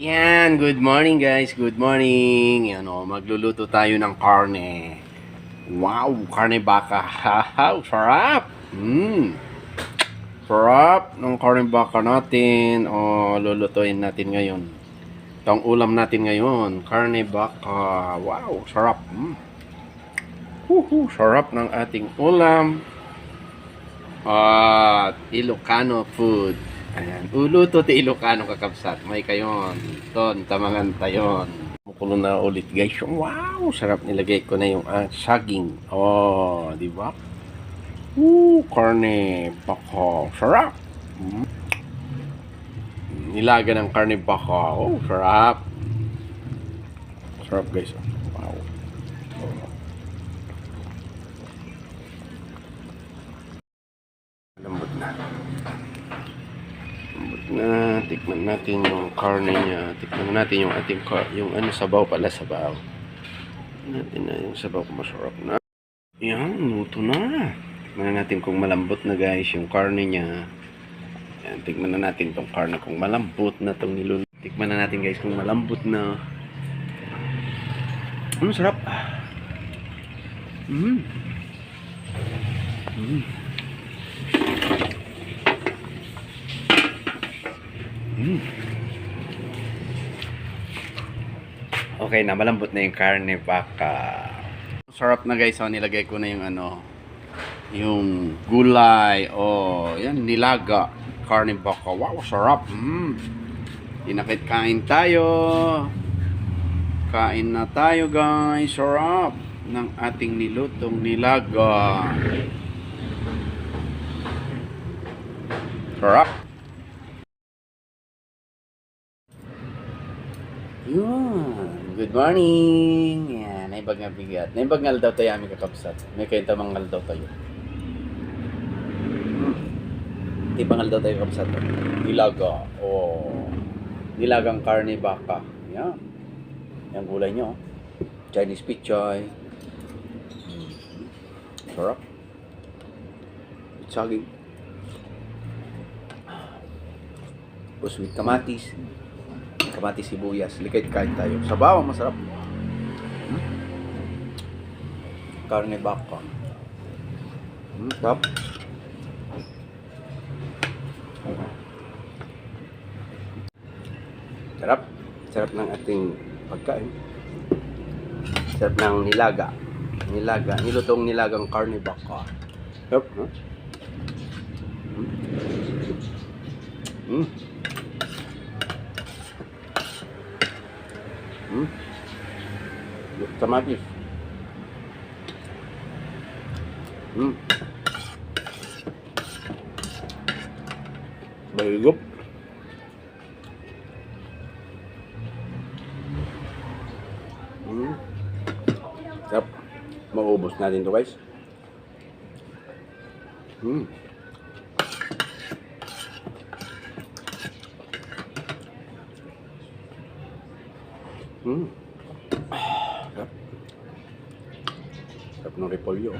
Yan, good morning guys, good morning. Yan o, magluluto tayo ng karne. Wow, karne baka. Sarap. Mm. Sarap ng karne baka natin. O, lulutuin natin ngayon. Itong ulam natin ngayon, karne baka. Wow, sarap. Mm. Huhu, sarap ng ating ulam. At Ilocano food. Ayan. Uluto ti Ilocano kakabsat. May kayon. Ton, tamangan tayon. Mukulo na ulit guys. Wow! Sarap nilagay ko na yung ah, saging. Oh, di ba? Woo! Karne baka. Sarap! Mm. Nilaga ng karne baka. Oh, sarap! Sarap guys. Wow. Lambot na. Na. Tikman natin yung karne niya. Tikman natin yung ating yung ano sabaw pala sabaw. Natin na yung sabaw kung masarap na. Yan, luto na. Tikman na natin kung malambot na guys yung karne niya. Yan, tikman na natin tong karne kung malambot na tong niluluto. Tikman na natin guys kung malambot na. Ano sarap? Mm. Mm. Okay na, malambot na yung karne baka. Sarap na guys, so nilagay ko na yung ano, yung gulay, oh, yan, nilaga, karne baka. Wow, sarap. Mm. Tinakit kain tayo. Kain na tayo guys, sarap ng ating nilutong nilaga. Sarap. Good morning. Yan. Naibag nga bigat. Naibag nga daw tayo aming kakabsat. May kayo tamangal daw tayo. Tibangal daw tayo kakabsat. Nilaga. Oh. Nilagang karne baka. Yan. Yan gulay nyo. Chinese pichay. Mm. Sarap. Saging. Tapos with kamatis kamatis sibuyas. Likit kain tayo. Sa bawang masarap. Hmm? Karne baka. Hmm, sarap. Sarap. Sarap ng ating pagkain. Sarap ng nilaga. Nilaga. Nilutong nilagang karne baka. Sarap? Hmm. Hmm. Hmm? Kamatis. Hmm. Bahigop. Hmm. Sarap. Maubos natin to guys. Hmm. Hmm. Sarap. Ng repolyo.